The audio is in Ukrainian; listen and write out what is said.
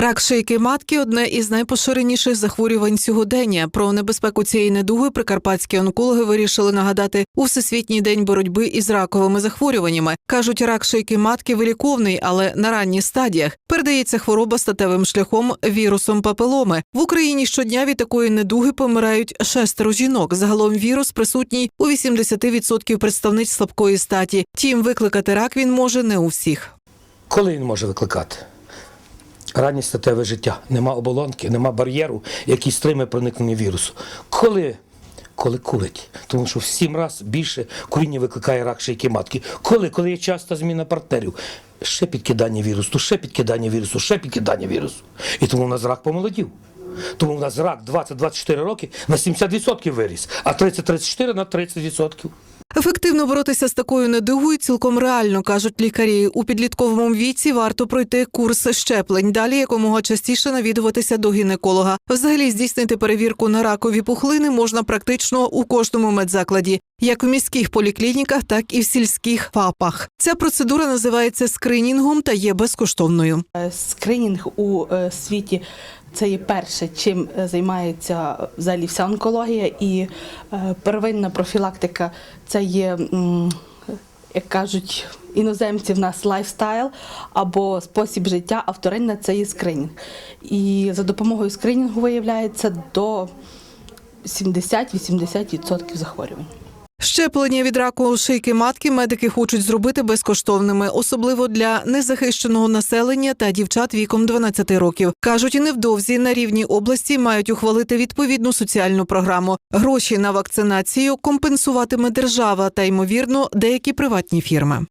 Рак шийки матки одне із найпоширеніших захворювань сьогодення. Про небезпеку цієї недуги прикарпатські онкологи вирішили нагадати у всесвітній день боротьби із раковими захворюваннями. кажуть, рак шийки матки виліковний, але на ранніх стадіях передається хвороба статевим шляхом вірусом папиломи. В Україні щодня від такої недуги помирають шестеро жінок. Загалом вірус присутній у 80% представниць слабкої статі. Тім викликати рак він може не у всіх. Коли він може викликати? Раннє статеве життя. Нема оболонки, нема бар'єру, який стримує проникнення вірусу. Коли? Коли курить. Тому що в сім разів більше куріння викликає рак шийки матки. Коли? Коли є часта зміна партнерів. Ще підкидання вірусу, ще підкидання вірусу, ще підкидання вірусу. І тому в нас рак помолодів. Тому в нас рак 20-24 роки на 70% виріс, а 30-34 на 30%. Ефективно боротися з такою недугою цілком реально кажуть лікарі. У підлітковому віці варто пройти курс щеплень. Далі якомога частіше навідуватися до гінеколога. Взагалі здійснити перевірку на ракові пухлини можна практично у кожному медзакладі, як в міських поліклініках, так і в сільських ФАПах. Ця процедура називається скринінгом та є безкоштовною. Е, Скринінг у е, світі це є перше, чим е, займається взагалі вся онкологія, і первинна профілактика це є, як кажуть, іноземці в нас лайфстайл або спосіб життя, а вторинна це є скринінг. І за допомогою скринінгу виявляється до 70-80% захворювань. Щеплення від раку шийки матки медики хочуть зробити безкоштовними, особливо для незахищеного населення та дівчат віком 12 років. кажуть, невдовзі на рівні області мають ухвалити відповідну соціальну програму. Гроші на вакцинацію компенсуватиме держава та ймовірно деякі приватні фірми.